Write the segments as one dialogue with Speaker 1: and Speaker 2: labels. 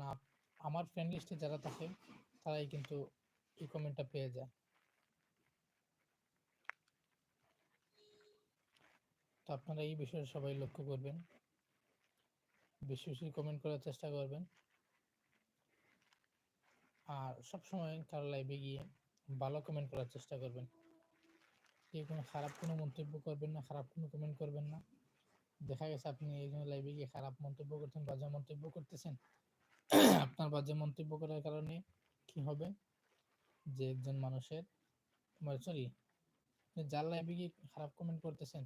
Speaker 1: Up- আমার friend লিস্টে যারা থাকে, তারাই কিন্তু এই কমেন্টটা পেয়ে যায়। তো আপনারা এই বিষয়ে সবাই লক্ষ্য করবেন। বেশি বেশি কমেন্ট করার চেষ্টা করবেন। আর সবসময় কারও লাইভে গিয়ে ভালো কমেন্ট করার চেষ্টা করবেন। কেউ কোনো খারাপ কোনো মন্তব্য করবেন না, খারাপ কোনো কমেন্ট করবেন না। দেখা গেছে আপনি এই জন্য লাইভে গিয়ে খারাপ মন্তব্য করছেন বাজে মন্তব্য করতেছেন। আপনার বাজে মন্তব্য করার কারণে কি হবে? যে একজন মানুষের সরি যার লাইভে গিয়ে খারাপ কমেন্ট করতেছেন?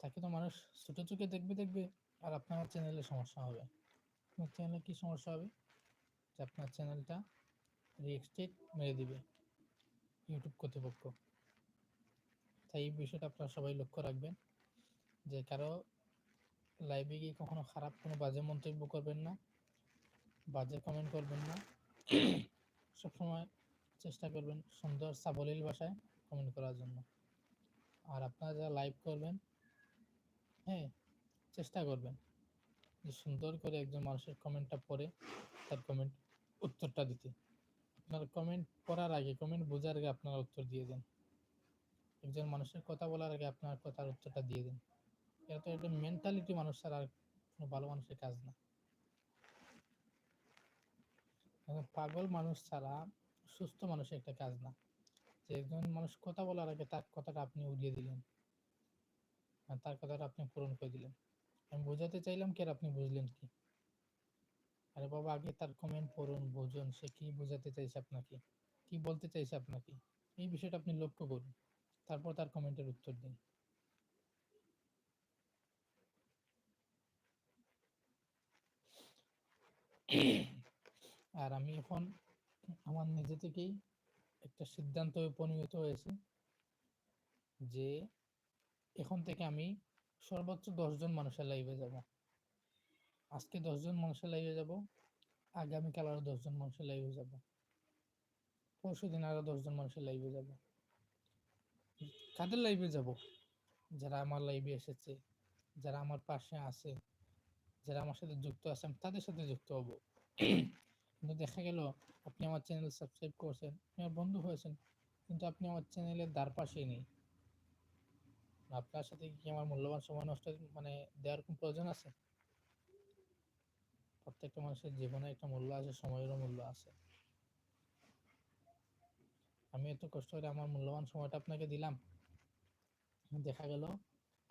Speaker 1: তাকে তো মানুষ ছোট চোখে দেখবে দেখবে, আর আপনার চ্যানেলে সমস্যা হবে। আপনার চ্যানেলে কি সমস্যা হবে? যে আপনার চ্যানেলটা রিএক্সটেড মেরে দিবে ইউটিউব কর্তৃপক্ষ। তাই এই বিষয়টা আপনারা সবাই লক্ষ্য রাখবেন, যে কারও লাইভে গিয়ে কখনো খারাপ কোনো বাজে মন্তব্য করবেন না। বাজে কমেন্ট করবেন না। সবসময় চেষ্টা করবেন সুন্দর সাবলীল ভাষায় কমেন্ট করার জন্য। আর আপনারা যারা লাইভ করবেন হ্যাঁ চেষ্টা করবেন যে সুন্দর করে একজন মানুষের কমেন্টটা পড়ে, তার কমেন্ট উত্তরটা দিতে। আপনার কমেন্ট পড়ার আগে কমেন্ট বোঝার আগে আপনারা উত্তর দিয়ে দেন। একজন মানুষের কথা বলার আগে আপনার কথার উত্তরটা দিয়ে দিন। এটা তো একটা মেন্টালিটি মানুষ ছাড়া আর কোনো ভালো মানুষের কাজ না এখন পাগল মানুষ ছাড়া সুস্থ মানুষের একটা কাজ না। যে একজন মানুষ কথা বলার আগে তার কথাটা আপনি উড়িয়ে দিলেন। তার কথাটা আপনি পূরণ করে দিলেন। আমি বোঝাতে চাইলাম কি আর আপনি বুঝলেন কি? আরে বাবা, আগে তার কমেন্ট পড়ুন, বুঝুন, সে কি বোঝাতে চাইছে আপনাকে? কি বলতে চাইছে আপনাকে? এই বিষয়টা আপনি লক্ষ্য করুন। তারপর তার কমেন্টের উত্তর দিন। আর আমি এখন আমার নিজে থেকেই একটা সিদ্ধান্ত উপনীত হয়েছি যে এখন থেকে আমি সর্বোচ্চ দশজন মানুষের লাইভে যাব। আজকে দশজন মানুষের লাইভে যাব, আগামীকাল আরও দশজন মানুষের লাইভে যাব পরশু দিন আরও দশজন মানুষের লাইভে যাব। কাদের লাইভে যাব? যারা আমার লাইভে এসেছে, যারা আমার পাশে আছে, যারা আমার সাথে যুক্ত আছে, আমি তাদের সাথে যুক্ত হব। কিন্তু দেখা গেল, আপনি আমার চ্যানেল সাবস্ক্রাইব করছেন, আপনি আমার বন্ধু হয়েছেন, কিন্তু আপনি আমার চ্যানেলের দ্বার পাশেই নেই। আপনার সাথে কি আমার মূল্যবান সময় নষ্ট মানে দেওয়ার কোনো প্রয়োজন আছে? প্রত্যেকটা মানুষের জীবনে একটা মূল্য আছে, সময়েরও মূল্য আছে। আমি এত কষ্ট করে আমার মূল্যবান সময়টা আপনাকে দিলাম। দেখা গেল,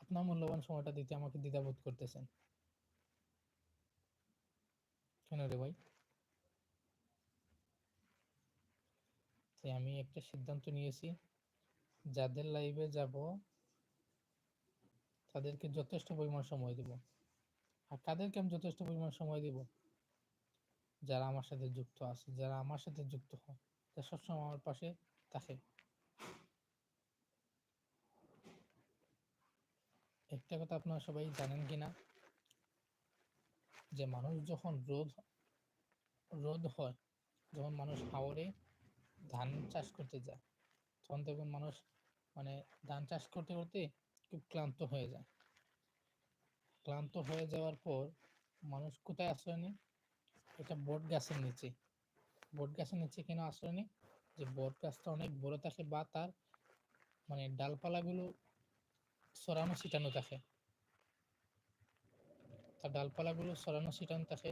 Speaker 1: আপনার মূল্যবান সময়টা দিতে আমাকে দ্বিধাবোধ করতেছেন। কেন রে ভাই? তাই আমি একটা সিদ্ধান্ত নিয়েছি, যাদের লাইভে যাব, তাদেরকে যথেষ্ট পরিমাণ সময় দেব। আর কাদেরকে আমি যথেষ্ট পরিমাণ সময় দেব? যারা আমার সাথে যুক্ত আছে, যারা আমার সাথে যুক্ত হয় যারা সবসময় আমার পাশে থাকে। একটা কথা আপনারা সবাই জানেন কিনা, যে মানুষ যখন রোদ রোদ হয়, যখন মানুষ হাওরে ধান চাষ করতে যায়। তখন দেখবেন মানুষ মানে ধান চাষ করতে করতে খুব ক্লান্ত হয়ে যায়। ক্লান্ত হয়ে যাওয়ার পর মানুষ কোথায় আশ্রয় নেয়? এটা বট গাছের নিচে। বট গাছের নিচে কেন আশ্রয় নেয়? যে বট গাছটা অনেক বড় থাকে বা তার মানে ডালপালাগুলো সরানো ছিটানো থাকে। তার ডালপালাগুলো সরানো ছিটানো থাকে।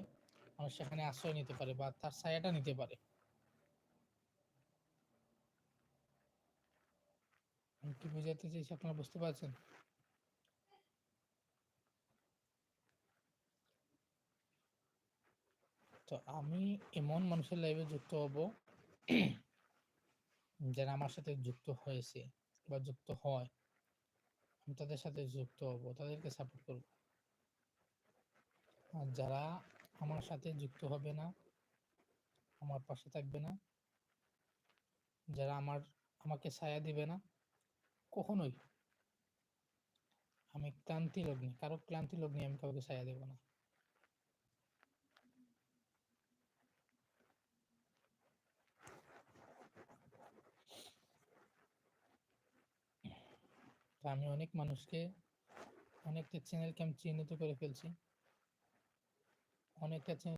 Speaker 1: মানুষ সেখানে আশ্রয় নিতে পারে বা তার ছায়াটা নিতে পারে। কি বোঝাতে চাইছি, আপনারা বুঝতে পারছেন? তো আমি এমন মানুষের লাইভে যুক্ত হব, যারা আমার সাথে যুক্ত হয়েছে বা যুক্ত হয়। আমি তাদের সাথে যুক্ত হব, তাদেরকে সাপোর্ট করব। আর যারা আমার সাথে যুক্ত হবে না, আমার পাশে থাকবে না, যারা আমার, আমাকে ছায়া দিবে না কখনোই আমি ক্লান্তি লগ্নি কারও ক্লান্তি লগ্নি আমি কাউকে ছায়া দেব না। আমি অনেক মানুষকে, অনেকটা চ্যানেলকে আমি চিহ্নিত করে ফেলছি। অনেকটা চ্যানেল